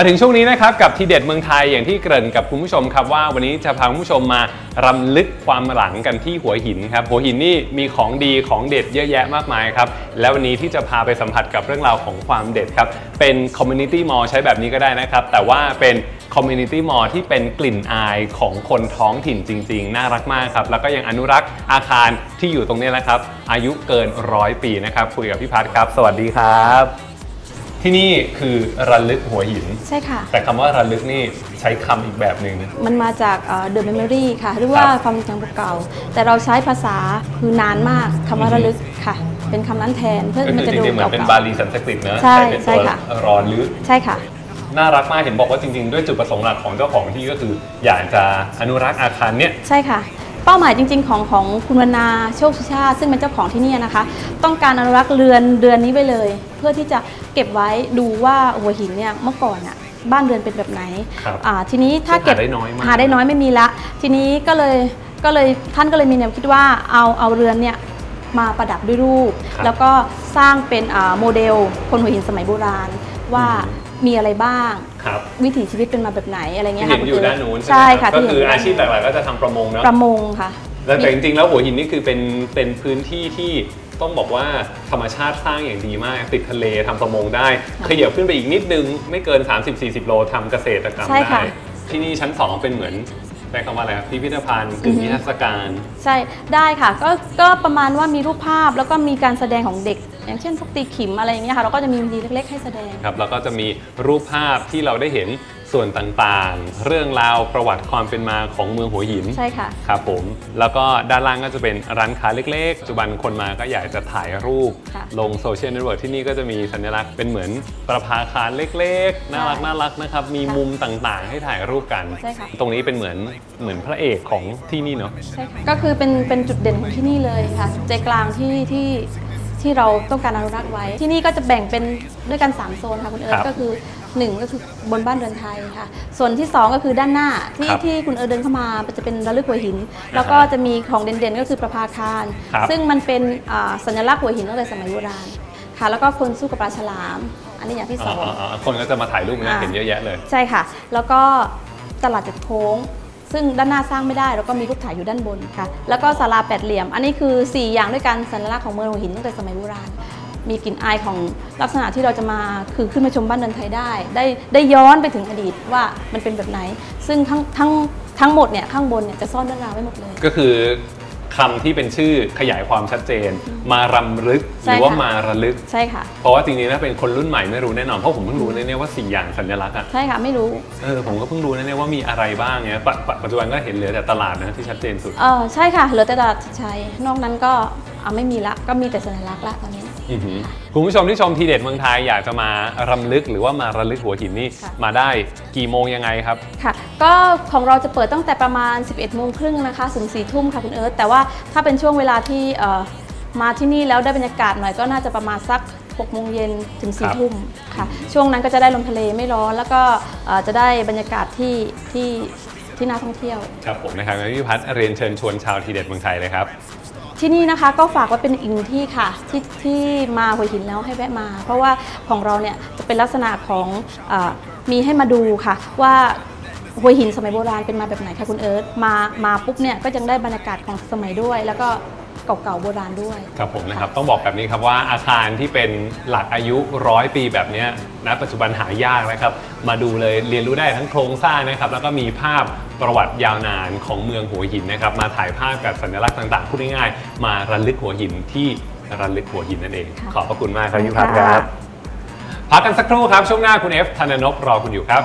มาถึงช่วงนี้นะครับกับทีเด็ดเมืองไทยอย่างที่เกริ่นกับคุณผู้ชมครับว่าวันนี้จะพาคุณผู้ชมมารำลึกความหลังกันที่หัวหินครับหัวหินนี่มีของดีของเด็ดเยอะแยะมากมายครับและวันนี้ที่จะพาไปสัมผัสกับเรื่องราวของความเด็ดครับเป็นคอมมูนิตี้มอลใช้แบบนี้ก็ได้นะครับแต่ว่าเป็นคอมมูนิตี้มอลที่เป็นกลิ่นอายของคนท้องถิ่นจริง ๆ น่ารักมากครับแล้วก็ยังอนุรักษ์อาคารที่อยู่ตรงนี้แหละครับอายุเกินร้อยปีนะครับคุยกับพี่พัฒครับ สวัสดีครับ ที่นี่คือระลึกหัวหิน ใช่ค่ะ แต่คำว่าระลึกนี่ใช้คำอีกแบบหนึ่ง มันมาจากเอ่อ The Memory ค่ะ หรือว่าครับความทรงจำเก่าๆแต่เราใช้ภาษาคือนานมากคำว่าระลึกค่ะ เป็นคำนั้นแทนเพื่อก็มันคือจะจดูริงๆเหมือนเป็นบาเก่า ลีสันสกฤตเนอะใช่เป็นใช่ตัวค่ะ รอลึก ๆใช่ค่ะ น่ารักมากเห็นบอกว่าจริงๆ ด้วยจุดประสงค์หลักของเจ้าของที่ก็คือ อยากจะอนุรักษ์อาคารเนี่ย ใช่ค่ะ เป้าหมายจริง ๆ ของของคุณวรรณาโชคสุชาติ ซึ่งเป็นเจ้าของที่นี่นะคะ ต้องการอนุรักษ์เรือนเรือนนี้ไว้เลย เพื่อที่จะเก็บไว้ดูว่าหัวหินเนี่ยเมื่อก่อนอะบ้านเรือนเป็นแบบไหนครับอ่าทีนี้ถ้าเก็บหาได้น้อยมาก หาได้น้อยไม่มีละ ทีนี้ก็เลยก็เลยท่านก็เลยมีแนวคิดว่าเอาเอาเรือนเนี่ยมาประดับด้วยรูป ครับแล้วก็สร้างเป็นอ่าโมเดลคนหัวหินสมัยโบราณ ว่าอื มมีอะไรบ้าง ครับวิถีชีวิตเป็นมาแบบไหนอะไรเงี้ที่ยเห็ค่ะนอยู่ณด้านนู้นใช่ใช่ไหมครัค่ะบก็ที่เห็นคืออยู่อาชีพหลักๆก็จะทำประมงเนาะประมงค่ะ แล้วแต่จริงๆแล้วหัวหินนี่คือเป็นเป็นพื้นที่ที่ต้องบอกว่าธรรมชาติสร้างอย่างดีมาก ติดทะเลทำประมงได้ขยับขึ้นไปอีกนิดนึง ไม่เกิน 30-40 โลทำเกษตรกรรมใช่ได้ค่ะ ที่นี่ชั้น 2 เป็นเหมือนแปลคำว่าอะไรครับพิพิธภัณฑ์กึ่งอือฮึนิทรรศการ ใช่ได้ค่ะก็ก็ประมาณว่ามีรูปภาพแล้วก็มีการแสดงของเด็ก อย่างเช่นพวกตีขิมอะไรอย่างเงี้ยค่ะเราก็จะมีวีดีเล็กๆให้แสดง ครับแล้วก็จะมีรูปภาพที่เราได้เห็นส่วนต่างๆ เรื่องราวประวัติความเป็นมาของเมืองหัวหินใช่ค่ะ ครับผม แล้วก็ด้านล่างก็จะเป็นร้านค้าเล็กๆปัจจุบันคนมาก็อยากจะถ่ายรูป ค่ะ ลงโซเชียลเน็ตเวิร์กที่นี่ก็จะมีสัญลักษณ์เป็นเหมือนประภาคารเล็กๆ น่ารักใช่น่ารักนะครับ มีค่ะมุมต่างๆ ให้ถ่ายรูปกัน ใช่ค่ะ ตรงนี้เป็นเหมือนเหมือนพระเอกของที่นี่เนาะ ใช่ค่ะก็คือเป็นเป็นจุดเด่นของที่นี่เลยค่ะใจกลางที่ที่ ที่เราต้องการอนุรักษ์ไว้ ที่นี่ก็จะแบ่งเป็นด้วยกัน 3 โซนค่ะคุณเอิคร์รัธบก็คือ 1 ก็คือบนบ้านเรือนไทยค่ะ ส่วนที่ 2 ก็คือด้านหน้าที่ครับที่คุณเอิร์ธเดินเข้ามาจะเป็นระลึกหัวหิน แล้วก็จะมีของเด่นๆ ก็คือประภาคารครับซึ่งมันเป็นอ่าสัญลักษณ์หัวหินตั้งแต่สมัยโบราณค่ะ แล้วก็คนสู้กับปลาฉลาม อันนี้อย่างที่สองอ่าๆๆคนก็จะมาถ่ายรูปนะอ่าเห็นเยอะแยะเลย ใช่ค่ะ แล้วก็ตลาดจัดโค้ง ซึ่งด้านหน้าสร้างไม่ได้แล้วก็มีรูปถ่ายอยู่ด้านบนค่ะ แล้วก็ศาลาแปดเหลี่ยม อันนี้คือ 4 อย่างด้วยกันสัญลักษณ์ของเมืองหัวหินตั้งแต่สมัยโบราณ มีกลิ่นอายของลักษณะที่เราจะมาคือขึ้นมาชมบ้านเดินไทยได้ ได้ได้ย้อนไปถึงอดีตว่ามันเป็นแบบไหน ซึ่งทั้งทั้งทั้งหมดเนี่ยข้างบนเนี่ยจะซ่อนเรื่องราวไว้หมดเลย ก็คือ คำที่เป็นชื่อขยายความชัดเจน มารำลึกหใช่รือว่าค่ะมาระลึก ใช่ค่ะ เพราะว่าจริงๆถ้าเป็นคนรุ่นใหม่ไม่รู้แน่นอนเพราะผมเพิ่งรู้นะเนี่ยว่าสี่อย่างสัญลักษณ์อะใช่ค่ะไม่รู้เออผมก็เพิ่งรู้นะเนี่ยว่ามีอะไรบ้างเนี่ยปะปะปัจจุบันก็เห็นเหลือแต่ตลาดนะที่ชัดเจนสุดเออใช่ค่ะเหลือแต่ตลาดชัยนอกนั้นก็อะไม่มีละก็มีแต่สัญลักษณ์ละตอนนี้อือหือ คุณผู้ชมที่ชมทีเด็ดเมืองไทยอยากจะมารำลึกหรือว่ามาระลึกหัวหินนี่ค่ะ มาได้กี่โมงยังไงครับ ค่ะ ก็ของเราจะเปิดตั้งแต่ประมาณ 11โมงครึ่งนะคะถึง4ทุ่มค่ะคุณเอิร์ธแต่ว่าถ้าเป็นช่วงเวลาที่เอ่อมาที่นี่แล้วได้บรรยากาศหน่อยก็น่าจะประมาณสัก6โมงเย็นถึงครับ 4ทุ่มค่ะ ช่วงนั้นก็จะได้ลมทะเลไม่ร้อนแล้วก็เอ่อจะได้บรรยากาศที่ที่ที่น่าท่องเที่ยว ครับผมนะครับงั้นพี่พัฒน์เรียนเชิญชวนชาวทีเด็ดเมืองไทยเลยครับ ที่นี่นะคะก็ฝากไว้เป็นอีกหนึ่งที่ค่ะที่ที่มาหัวหินแล้วให้แวะมา เพราะว่าของเราเนี่ยจะเป็นลักษณะของอมีให้มาดูค่ะ ว่าหัวหินสมัยโบราณเป็นมาแบบไหนคะคุณเอิร์ธมามาปุ๊บเนี่ยก็ยังได้บรรยากาศของสมัยด้วย แล้วก็ เก่าๆโบราณด้วย ครับผมนะครับต้องบอกแบบนี้ครับว่าอาคารที่เป็นหลักอายุร้อยปีแบบเนี้ยณปัจจุบันหายากนะครับ มาดูเลยเรียนรู้ได้ทั้งโครงสร้างนะครับ แล้วก็มีภาพประวัติยาวนานของเมืองหัวหินนะครับ มาถ่ายภาพกับสัญลักษณ์ต่างๆพูดง่ายๆ มาระลึกหัวหินที่ระลึกหัวหินนั่นเองค่ะขอบพระคุณมากครับพี่พัฒน์คค่ะรับ พักกันสักครู่ครับช่วงหน้าคุณเอฟธนนพรอคุณอยู่ครับ